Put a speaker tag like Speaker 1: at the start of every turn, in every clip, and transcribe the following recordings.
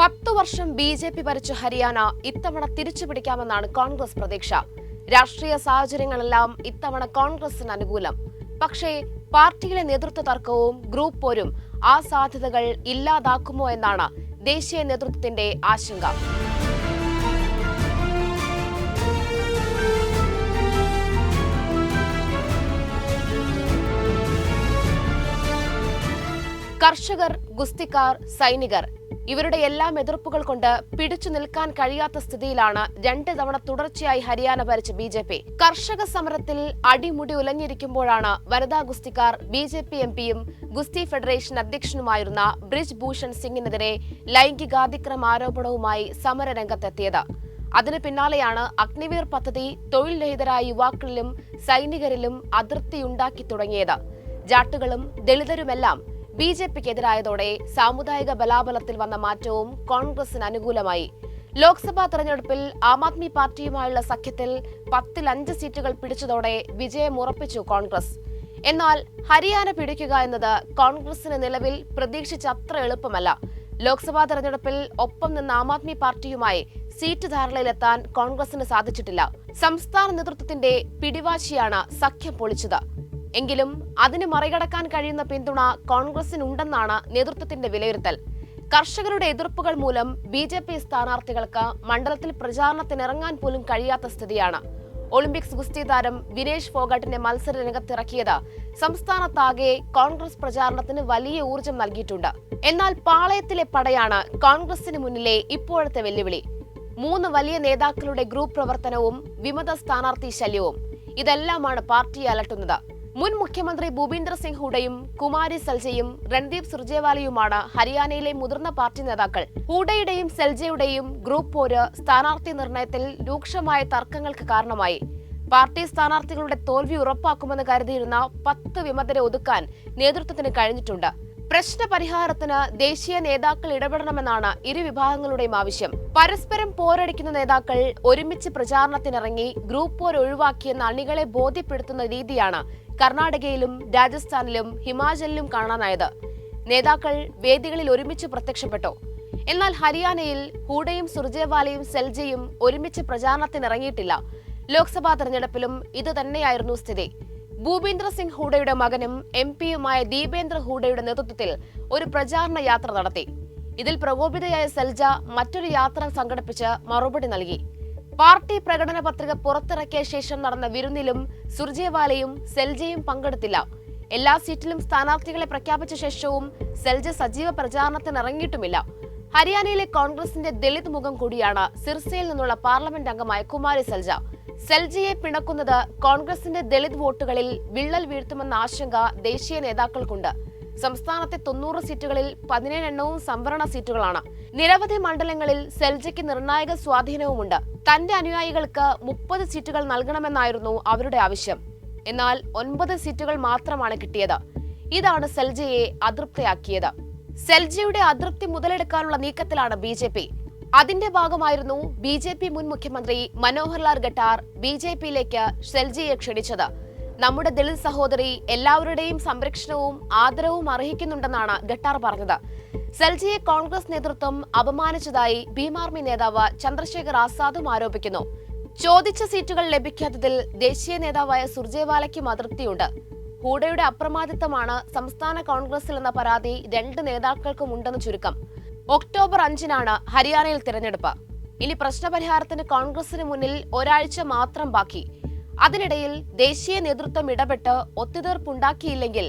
Speaker 1: പത്തു വർഷം B J P ഭരിച്ച ഹരിയാന ഇത്തവണ തിരിച്ചു പിടിക്കാമെന്നാണ് കോൺഗ്രസ് പ്രതീക്ഷ. രാഷ്ട്രീയ സാഹചര്യങ്ങളെല്ലാം ഇത്തവണ കോൺഗ്രസിന് അനുകൂലം. പക്ഷേ പാർട്ടിയിലെ നേതൃത്വ തർക്കവും ഗ്രൂപ്പ് പോരും ആ സാധ്യതകൾ ഇല്ലാതാക്കുമോ എന്നാണ് ദേശീയ നേതൃത്വത്തിന്റെ ആശങ്ക. കർഷകർ ഗുസ്തിക്കാർ സൈനികർ ഇവരുടെ എല്ലാം എതിർപ്പുകൾ കൊണ്ട് പിടിച്ചു നിൽക്കാൻ കഴിയാത്ത സ്ഥിതിയിലാണ് രണ്ട് തവണ തുടർച്ചയായി ഹരിയാന ഭരിച്ച ബി ജെ പി. കർഷക സമരത്തിൽ അടിമുടി ഉലഞ്ഞിരിക്കുമ്പോഴാണ് വനിതാ ഗുസ്തിക്കാർ ബി ജെ പി എം പിയും ഗുസ്തി ഫെഡറേഷൻ അധ്യക്ഷനുമായിരുന്ന ബ്രിജ് ഭൂഷൺ സിംഗിനെതിരെ ലൈംഗികാതിക്രമ ആരോപണവുമായി സമരരംഗത്തെത്തിയത്. അതിനു പിന്നാലെയാണ് അഗ്നിവീർ പദ്ധതി തൊഴിൽ രഹിതരായ യുവാക്കളിലും സൈനികരിലും അതിർത്തിയുണ്ടാക്കി തുടങ്ങിയത്. ജാട്ടുകളും ദളിതരുമെല്ലാം ബി ജെ പിക്ക് എതിരായതോടെ സാമുദായിക ബലാബലത്തിൽ വന്ന മാറ്റവും കോൺഗ്രസിന് അനുകൂലമായി. ലോക്സഭാ തെരഞ്ഞെടുപ്പിൽ ആം ആദ്മി പാർട്ടിയുമായുള്ള സഖ്യത്തിൽ പത്തിൽ അഞ്ച് സീറ്റുകൾ പിടിച്ചതോടെ വിജയം ഉറപ്പിച്ചു കോൺഗ്രസ്. എന്നാൽ ഹരിയാന പിടിക്കുക എന്നത് കോൺഗ്രസിന് നിലവിൽ പ്രതീക്ഷിച്ചത്ര എളുപ്പമല്ല. ലോക്സഭാ തെരഞ്ഞെടുപ്പിൽ ഒപ്പം നിന്ന ആം ആദ്മി പാർട്ടിയുമായി സീറ്റ് ധാരണയിലെത്താൻ കോൺഗ്രസിന് സാധിച്ചിട്ടില്ല. സംസ്ഥാന നേതൃത്വത്തിന്റെ പിടിവാശിയാണ് സഖ്യം പൊളിച്ചത്. എങ്കിലും അതിന് മറികടക്കാൻ കഴിയുന്ന പിന്തുണ കോൺഗ്രസിനുണ്ടെന്നാണ് നേതൃത്വത്തിന്റെ വിലയിരുത്തൽ. കർഷകരുടെ എതിർപ്പുകൾ മൂലം ബി ജെ പി സ്ഥാനാർത്ഥികൾക്ക് മണ്ഡലത്തിൽ പ്രചാരണത്തിനിറങ്ങാൻ പോലും കഴിയാത്ത സ്ഥിതിയാണ്. ഒളിമ്പിക്സ് ഗുസ്തി താരം വിനേഷ് ഫോഗട്ടിനെ മത്സര രംഗത്തിറക്കിയത് സംസ്ഥാനത്താകെ കോൺഗ്രസ് പ്രചാരണത്തിന് വലിയ ഊർജം നൽകിയിട്ടുണ്ട്. എന്നാൽ പാളയത്തിലെ പടയാണ് കോൺഗ്രസിന് മുന്നിലെ ഇപ്പോഴത്തെ വെല്ലുവിളി. മൂന്ന് വലിയ നേതാക്കളുടെ ഗ്രൂപ്പ് പ്രവർത്തനവും വിമത സ്ഥാനാർത്ഥി ശല്യവും. ഇതെല്ലാമാണ് പാർട്ടിയെ അലട്ടുന്നത്. മുൻ മുഖ്യമന്ത്രി ഭൂപീന്ദർ സിംഗ് ഹൂഡയും കുമാരി സൽജയും രൺദീപ് സുർജേവാലയുമാണ് ഹരിയാനയിലെ മുതിർന്ന പാർട്ടി നേതാക്കൾ. ഹൂഡയുടെയും സെൽജയുടെയും ഗ്രൂപ്പ് പോര് സ്ഥാനാർത്ഥി നിർണയത്തിൽ രൂക്ഷമായ തർക്കങ്ങൾക്ക് കാരണമായി. പാർട്ടി സ്ഥാനാർത്ഥികളുടെ തോൽവി ഉറപ്പാക്കുമെന്ന് കരുതിയിരുന്ന പത്ത് വിമതരെ ഒതുക്കാൻ നേതൃത്വത്തിന് കഴിഞ്ഞിട്ടുണ്ട്. പ്രശ്ന പരിഹാരത്തിന് ദേശീയ നേതാക്കൾ ഇടപെടണമെന്നാണ് ഇരു വിഭാഗങ്ങളുടെയും ആവശ്യം. പരസ്പരം പോരടിക്കുന്ന നേതാക്കൾ ഒരുമിച്ച് പ്രചാരണത്തിനിറങ്ങി ഗ്രൂപ്പ് പോർ ഒഴിവാക്കിയെന്ന് അണികളെ ബോധ്യപ്പെടുത്തുന്ന രീതിയാണ് കർണാടകയിലും രാജസ്ഥാനിലും ഹിമാചലിലും കാണാനായത്. നേതാക്കൾ വേദികളിൽ ഒരുമിച്ച് പ്രത്യക്ഷപ്പെട്ടു. എന്നാൽ ഹരിയാനയിൽ ഹൂഡയും സുർജേവാലയും സെൽജയും ഒരുമിച്ച് പ്രചാരണത്തിനിറങ്ങിയിട്ടില്ല. ലോക്സഭാ തെരഞ്ഞെടുപ്പിലും ഇത് തന്നെയായിരുന്നു സ്ഥിതി. ഭൂപീന്ദർ സിംഗ് ഹൂഡയുടെ മകനും എം പിയുമായ ദീപേന്ദ്ര ഹൂഡയുടെ നേതൃത്വത്തിൽ ഒരു പ്രചാരണ യാത്ര നടത്തി. ഇതിൽ പ്രകോപിതയായ സെൽജ മറ്റൊരു യാത്ര സംഘടിപ്പിച്ച് മറുപടി നൽകി. പാർട്ടി പ്രകടന പത്രിക പുറത്തിറക്കിയ ശേഷം നടന്ന വിരുന്നിലും സുർജേവാലയും സെൽജയും പങ്കെടുത്തില്ല. എല്ലാ സീറ്റിലും സ്ഥാനാർത്ഥികളെ പ്രഖ്യാപിച്ച ശേഷവും സെൽജ സജീവ പ്രചാരണത്തിനിറങ്ങിയിട്ടുമില്ല ഹരിയാനയിലെ കോൺഗ്രസിന്റെ ദളിത് മുഖം കൂടിയാണ് സിർസയിൽ നിന്നുള്ള പാർലമെന്റ് അംഗമായ കുമാരി സെൽജ. സെൽജിയെ പിണക്കുന്നത് കോൺഗ്രസിന്റെ ദളിത് വോട്ടുകളിൽ വിള്ളൽ വീഴ്ത്തുമെന്ന ആശങ്ക ദേശീയ നേതാക്കൾക്കുണ്ട്. സംസ്ഥാനത്തെ തൊണ്ണൂറ് സീറ്റുകളിൽ പതിനേഴെണ്ണവും സംവരണ സീറ്റുകളാണ്. നിരവധി മണ്ഡലങ്ങളിൽ സെൽജയ്ക്ക് നിർണായക സ്വാധീനവുമുണ്ട്. തന്റെ അനുയായികൾക്ക് മുപ്പത് സീറ്റുകൾ നൽകണമെന്നായിരുന്നു അവരുടെ ആവശ്യം. എന്നാൽ ഒൻപത് സീറ്റുകൾ മാത്രമാണ് കിട്ടിയത്. ഇതാണ് സെൽജയെ അതൃപ്തയാക്കിയത്. സെൽജയുടെ അതൃപ്തി മുതലെടുക്കാനുള്ള നീക്കത്തിലാണ് ബി അതിന്റെ ഭാഗമായിരുന്നു ബി ജെ പി മുൻ മുഖ്യമന്ത്രി മനോഹർലാൽ ഖട്ടാർ ബി ജെ പിയിലേക്ക് ഷെൽജിയെ ക്ഷണിച്ചത്. നമ്മുടെ ദളിത് സഹോദരി എല്ലാവരുടെയും സംരക്ഷണവും ആദരവും അർഹിക്കുന്നുണ്ടെന്നാണ് ഖട്ടാർ പറഞ്ഞത്. സെൽജിയെ കോൺഗ്രസ് നേതൃത്വം അപമാനിച്ചതായി ഭീമാർമി നേതാവ് ചന്ദ്രശേഖർ ആസാദും ആരോപിക്കുന്നു. ചോദിച്ച സീറ്റുകൾ ലഭിക്കാത്തതിൽ ദേശീയ നേതാവായ സുർജേവാലയ്ക്കും അതൃപ്തിയുണ്ട്. ഹൂഡയുടെ അപ്രമാദിത്വമാണ് സംസ്ഥാന കോൺഗ്രസിൽ എന്ന പരാതി രണ്ട് നേതാക്കൾക്കും ഉണ്ടെന്ന് ചുരുക്കം. ഒക്ടോബർ അഞ്ചിനാണ് ഹരിയാനയിൽ തിരഞ്ഞെടുപ്പ്. ഇനി പ്രശ്നപരിഹാരത്തിന് കോൺഗ്രസിന് മുന്നിൽ ഒരാഴ്ച മാത്രം ബാക്കി. അതിനിടയിൽ ദേശീയ നേതൃത്വം ഇടപെട്ട് ഒത്തുതീർപ്പുണ്ടാക്കിയില്ലെങ്കിൽ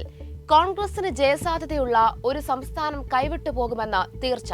Speaker 1: കോൺഗ്രസിന് ജയസാധ്യതയുള്ള ഒരു സംസ്ഥാനം കൈവിട്ടു പോകുമെന്ന് തീർച്ച.